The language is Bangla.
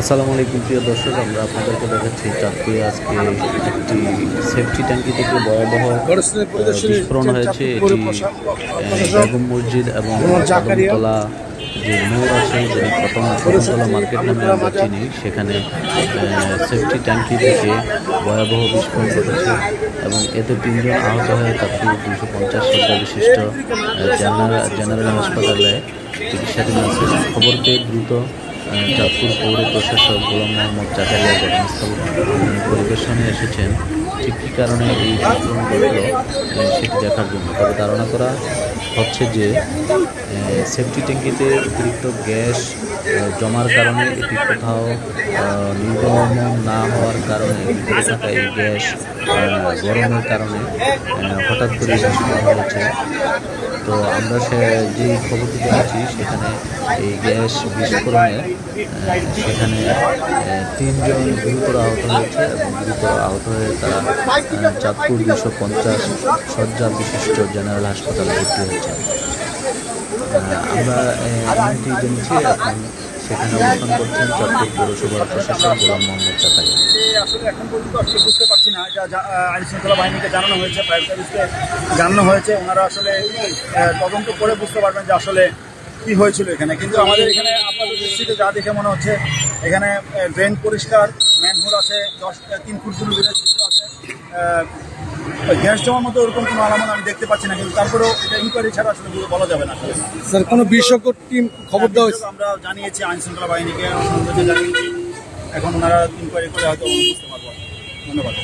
আসসালামু আলাইকুম, প্রিয় দর্শক, আমরা আপনাদেরকে দেখাচ্ছি চাঁদপুরে আজকে একটি সেফটি ট্যাঙ্কি থেকে ভয়াবহ বিস্ফোরণ হয়েছে এটি বেগম মসজিদ এবং কদমতলা যে মোড় আছে, যে প্রথম কদমতলা মার্কেট নামে আমরা চিনি, সেখানে সেফটি ট্যাঙ্কি থেকে ভয়াবহ বিস্ফোরণ ঘটেছে এবং এতে তিনজন আহত হয়ে চাঁদপুর দুশো পঞ্চাশ শয্যা বিশিষ্ট জেনারেল হাসপাতালে চিকিৎসাধীন আছে। খবর পেয়ে দ্রুত চাঁদপুর পৌর প্রশাসক গোলাম মোহাম্মদ জাকারিয়া ঘটনাস্থল পরিদর্শনে এসেছেন। ঠিক কী কারণে এই আক্রমণ ঘটল সেটি দেখার জন্য। তবে ধারণা করা হচ্ছে যে সেফটি ট্যাঙ্কিতে অতিরিক্ত গ্যাস জমার কারণে এটি কোথাও নির্গমন না হওয়ার কারণে থাকা এই গ্যাস গরমের কারণে হঠাৎ করে হয়েছে তো আমরা সে যে খবরটি পেয়েছি সেখানে এই গ্যাস বিস্ফোরণে সেখানে তিনজন গুরুতর আহত হয়েছে এবং গুরুতর আহত হয়ে তারা চাঁদপুর দুশো পঞ্চাশ শয্যা বিশিষ্ট জেনারেল হাসপাতালে ভর্তি হয়েছে আমরা এমনটি জেনেছি এখন সেখানে অবস্থান করছেন চাঁদপুর পৌরসভার প্রশাসক গোলাম মোহাম্মদ শৃঙ্খলা বাহিনীকে জানানো হয়েছে জানানো হয়েছে, ওনারা আসলে তদন্ত করে বুঝতে পারবেন যে আসলে কি হয়েছিল এখানে। কিন্তু আমাদের এখানে আপনাদের যা দেখে মনে হচ্ছে, এখানে ড্রেন পরিষ্কার ম্যানহোল আছে, দশ তিন ফুট দূরে গ্যাস জমার মতো ওরকম কোনো আলামত আমি দেখতে পাচ্ছি না কিন্তু তারপরেও এটা ইনকোয়ারি ছাড়া আসলে বলা যাবে না স্যার কোনো বিশেষজ্ঞ টিম খবর দেওয়া হয়েছে? আমরা জানিয়েছি আইন শৃঙ্খলা বাহিনীকে জানিয়েছি। এখন ওনারা ইনকোয়ারি করে হয়তো বুঝতে পারব। ধন্যবাদ।